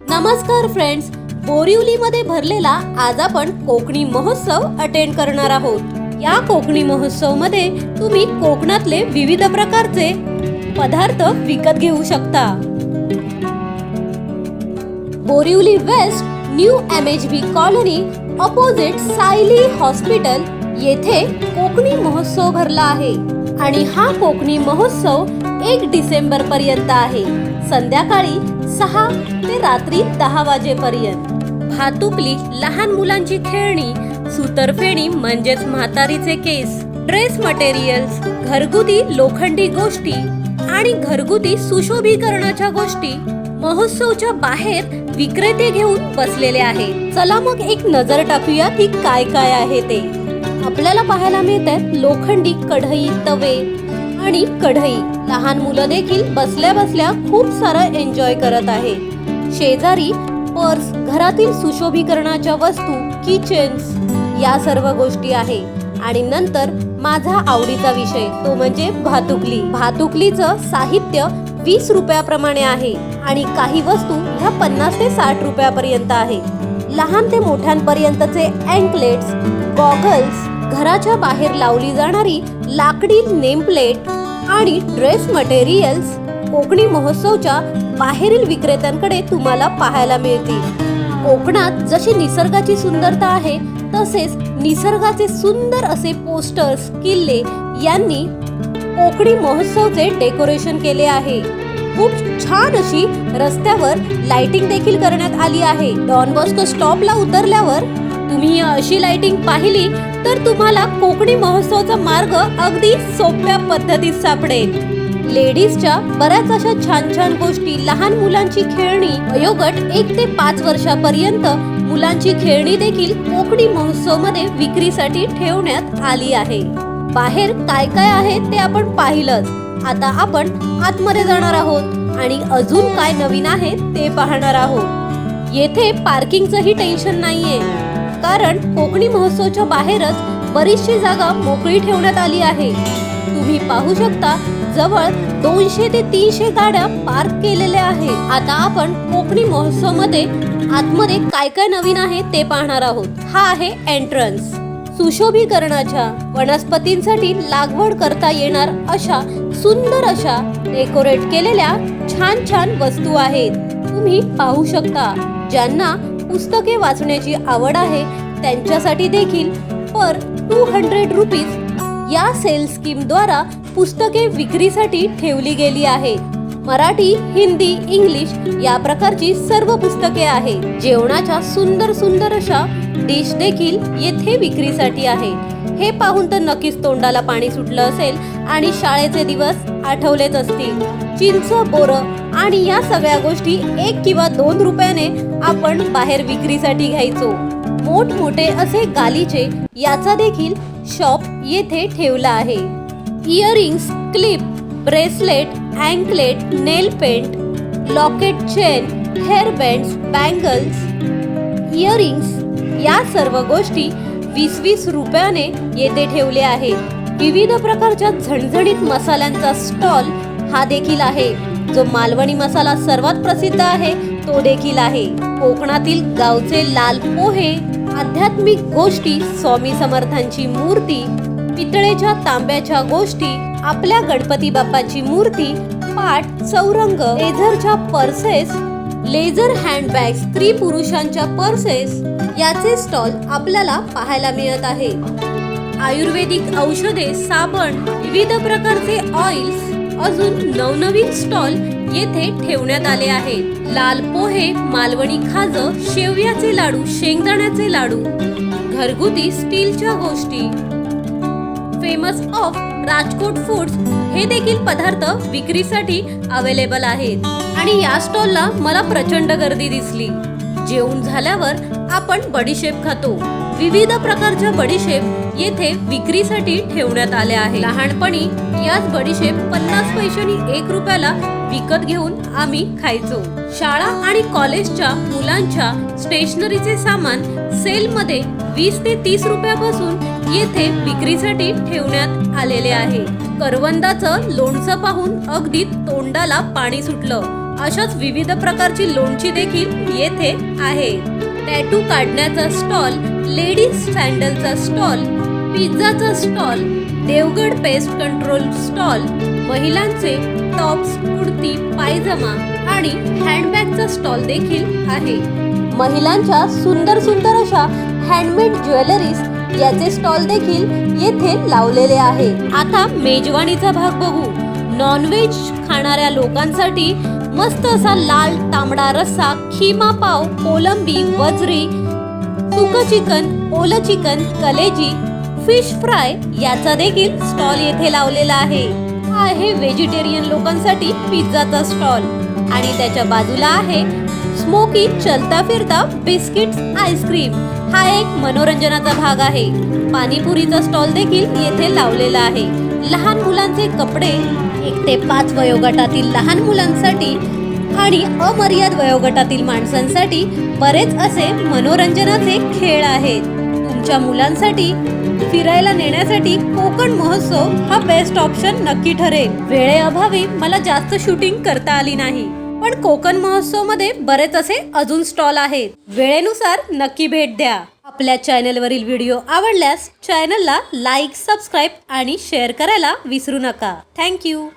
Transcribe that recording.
नमस्कार फ्रेंड्स बोरिवलीमध्ये भरलेला आज आपण कोकणी महोत्सव अटेंड करणार आहोत. या कोकणी महोत्सवमध्ये तुम्ही कोकणातले विविध प्रकारचे पदार्थ विकत घेऊ शकता. Borivali west new M H B colony opposite Sayali hospital येथे कोकणी महोत्सव भरला आहे. आणि हा कोकणी महोत्सव एक डिसेंबर पर्यंत आहे. संध्याकाळी सहा ते रात्री दहा वाजेपर्यंत. भातुकली लहान मुलांची खेळणी सुतरफेणी म्हणजेच म्हातारीचे केस ड्रेस मटेरियल्स घरगुती लोखंडी गोष्टी आणि घरगुती सुशोभीकरणाच्या गोष्टी महोत्सवच्या बाहेर विक्रेते घेऊन बसलेले आहे. चला मग एक नजर टाकूया की काय काय आहे ते. आपल्याला पाहायला मिळतात लोखंडी कढई तवे आणि कढई. लहान मुलं देखील बसल्या बसल्या खूप सारं एन्जॉय करत आहे. शेजारी पर्स घरातील सुशोभीकरणाच्या वस्तू किचन्स या सर्व गोष्टी आहे. आणि नंतर माझा आवडीचा विषय तो म्हणजे भातुकली. भातुकलीचं साहित्य वीस रुपयाप्रमाणे आहे आणि काही वस्तू ह्या पन्नास ते साठ रुपयापर्यंत आहे. लहान ते मोठ्यांपर्यंतचे अँकलेट्स गॉगल्स घराच्या बाहेर लावली जाणारी लाकडी नेमप्लेट आणि ड्रेस मटेरियल्स कोकणी महोत्सवच्या बाहेरील विक्रेत्यांकडे तुम्हाला पाहायला मिळतील. कोकणात जशी निसर्गाची सुंदरता आहे तसेच निसर्गाचे सुंदर असे पोस्टर्स किल्ले यांनी कोकणी महोत्सवचे डेकोरेशन केले आहे. खूप छान अशी रस्त्यावर लाइटिंग देखील करण्यात आली आहे. डॉन बॉस्को स्टॉपला उतरल्यावर तुम्ही अशी लाइटिंग पाहिली तर तुम्हाला कोकणी महोत्सवचा मार्ग अगदी सोप्या पद्धतीत सापडेल. लेडीजच्या बऱ्याच अशा छान छान गोष्टी लहान मुलांची खेळणी वयोगट एक ते पाच वर्षापर्यंत मुलांची खेळणी देखील कोकणी महोत्सवमध्ये विक्रीसाठी ठेवण्यात आली आहे. बाहेर काय काय आहे ते आपण पाहिलंच. आता आपण आतमध्ये जाणार आहोत आणि अजून काय नवीन आहे ते पाहणार आहोत. येथे पार्किंगचंही टेन्शन नाहीये. कारण कोकणी महोत्सवच्या बाहेरच बरीचशी जागा मोकळी ठेवण्यात आली आहे. तुम्ही पाहू शकता जवळ दोनशे ते तीनशे गाड्या पार्क केलेल्या आहेत. आता आपण कोकणी महोत्सवमध्ये आतमध्ये काय काय नवीन आहे ते पाहणार आहोत. हा आहे एंट्रन्स सुशोभीकरणाच्या वनस्पतींसाठी लागवड करता येणार अशा सुंदर अशा डेकोरेट केलेल्या छान छान वस्तू आहेत. तुम्ही पाहू शकता ज्यांना पुस्तके वाचण्याची आवड आहे त्यांच्यासाठी देखील. पर टू हंड्रेड रुपीज या सेल स्कीम द्वारा पुस्तके विक्रीसाठी ठेवली गेली आहे. मराठी हिंदी इंग्लिश या प्रकारची सर्व पुस्तके आहे. जेवणाच्या सुंदर सुंदर अशा डिश देखील येथे विक्रीसाठी आहे. हे पाहून तर नक्कीच तोंडाला पाणी सुटलं असेल आणि शाळेचे दिवस आठवलेच असतील. चिंच बोर आणि या सगळ्या गोष्टी एक किंवा दोन रुपयाने आपण बाहेर विक्रीसाठी घ्यायचो. मोठमोठे असे गालीचे याचा देखील शॉप येथे ठेवला आहे. Earrings clip bracelet anklet nail paint locket chain hair bands bangles earrings या सर्व गोष्टी वीस वीस रुपयाने येथे ठेवले आहेत विविध प्रकारच्या झणझणीत मसाल्यांचा स्टॉल हा देखील आहे. जो मालवणी मसाला सर्वात प्रसिद्ध आहे तो देखील आहे. कोकणातील गावचे लाल पोहे आध्यात्मिक गोष्टी स्वामी समर्थांची मूर्ती पितळेच्या तांब्याच्या गोष्टी आपल्या गणपती बाप्पाची मूर्ती पाठ चौरंग लेझरच्या पर्सेस लेझर हँडबॅग स्त्री पुरुषांच्या पर्सेस याचे स्टॉल आपल्याला पाहायला मिळत आहे. आयुर्वेदिक औषधे साबण विविध प्रकारचे ऑइल्स अजून नवनवीन स्टॉल येथे ठेवण्यात आले आहेत लाल पोहे मालवणी खाज शेवयाचे लाडू शेंगदाण्याचे लाडू घरगुती स्टीलच्या गोष्टी. फेमस ऑफ राजकोट फूड्स हे देखील पदार्थ विक्रीसाठी अवेलेबल आहेत. आणि या स्टॉलला मला प्रचंड गर्दी दिसली. जेवण झाल्यावर आपण बडीशेप खातो. विविध प्रकारच्या बडीशेप येथे विक्रीसाठी ठेवण्यात आल्या आहे लहानपणी याच बडीशेप पन्नास पैशांनी एक रुपयाला विकत घेऊन आम्ही खायचो. शाळा आणि कॉलेजच्या मुलांच्या स्टेशनरीचे सामान सेलमध्ये वीस ते तीस रुपयापासून येथे विक्रीसाठी ठेवण्यात आलेले आहे. करवंदाचं लोणचं पाहून अगदी तोंडाला पाणी सुटलं. अशाच विविध प्रकारची लोणची देखील येथे आहे. टॅटू काढण्याचा स्टॉल लेडीज सँडलचा stall पिझ्झाचा stall Devgad pest control stall महिलांचे टॉप्स कुर्ती पायजमा आणि हँडबॅगचा स्टॉल देखील आहे. महिलांच्या सुंदर सुंदर अशा हँडमेड ज्वेलरीज याचे स्टॉल देखील येथे लावलेले आहे. आता मेजवानीचा भाग बघू. नॉनव्हेज खाणाऱ्या लोकांसाठी मस्त असा लाल तांबडा रस्सा खिमा पाव कोलंबी वजरी सुक चिकन ओलं चिकन कलेजी फिश फ्राय याचा देखील स्टॉल येथे लावलेला आहे. हा आहे व्हेजिटेरियन लोकांसाठी पिझ्झाचा स्टॉल. आणि त्याच्या बाजूला आहे स्मोकी चलता फिरता बिस्किट्स आईस्क्रीम. हा एक मनोरंजनाचा भाग आहे. पाणीपुरीचा स्टॉल देखील येथे लावलेला आहे. लहान मुलांचे कपडे एक ते पाच वयोगटातील लहान मुलांसाठी आणि अमर्याद वयोगटातील माणसांसाठी बरेच असे मनोरंजनाचे खेळ आहेत. तुमच्या मुलांसाठी फिरायला नेण्यासाठी कोकण महोत्सव हा बेस्ट ऑप्शन नक्की ठरेल. वेळेअभावी मला जास्त शूटिंग करता आली नाही. पण कोकण महोत्सवमध्ये बरेच असे अजून स्टॉल आहेत. वेळेनुसार नक्की भेट द्या. आपल्या चॅनलवरील व्हिडिओ आवडल्यास चॅनलला लाईक सबस्क्राईब आणि शेअर करायला विसरू नका. थँक्यू